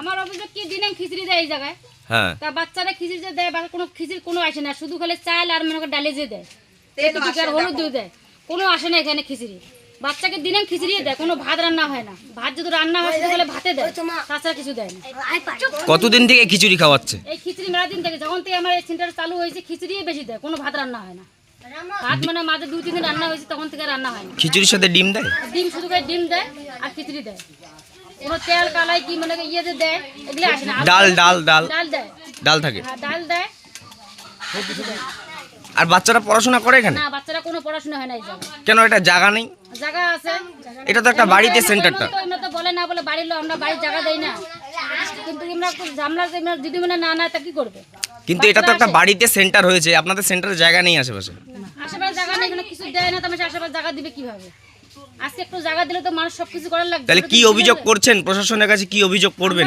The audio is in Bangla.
আমার অভিযোগ কি দিনে খিচড়ি দেয় এই জায়গায়? হ্যাঁ। তা বাচ্চারা খিচড়ি যে দেয় বা কোনো খিচড়ি কোনো আসে না শুধু খালি চাল আর মনে করে ডালে যে দেয়। হলুদ দিয়ে দেয়। কোনো আসে না এখানে খিচড়ি। বাচ্চাকে দিনে খিচড়ি দেয় কোনো ভাত রান্না হয় না। ভাত যদি রান্না হয় খালি ভাতে দেয়। তাছাড়া কিছু দেয় না। কতদিন থেকে খিচুড়ি খাওয়াচ্ছে? এই খিচড়ি মেলা দিন থেকে যখন থেকে আমার এই সেন্টার চালু হয়েছে খিচড়ি বেশি দেয় কোনো ভাত রান্না হয় না। ভাত মানে মাঝে দুই তিন দিন রান্না হয়েছে তখন থেকে রান্না হয় খিচুড়ির সাথে ডিম দেয়? ডিম শুধু করে ডিম দেয় আর খিচড়ি দেয়। কোনো তেল কালাই কি মানে ইয়ে যে দেয় এগুলো আসে না। ডাল ডাল ডাল। ডাল দেয়। ডাল থাকে? হ্যাঁ ডাল দেয়। আর বাচ্চারা পড়াশোনা করে এখানে? না বাচ্চারা কোনো পড়াশোনা হয় না এই কেন এটা জায়গা নেই? জায়গা আছে। এটা তো একটা বাড়িতে সেন্টারটা এমন তো- বলে না বলে বাড়ির লোক আমরা বাড়ির জায়গা দেই না। কিন্তু আমরা আমরা যদি মানে না না তা কি করবে? কিন্তু এটা তো একটা বাড়িতে সেন্টার হয়েছে আপনাদের সেন্টারে জায়গা নেই আশেপাশে। এখানে কিছু দেয় না তো আমি আশেপাশে জায়গা দিবে কীভাবে? আজকে একটু জায়গা দিলে তো মানুষ সবকিছু করার লাগবে। তাহলে কি অভিযোগ করছেন? প্রশাসনের কাছে কি অভিযোগ করবেন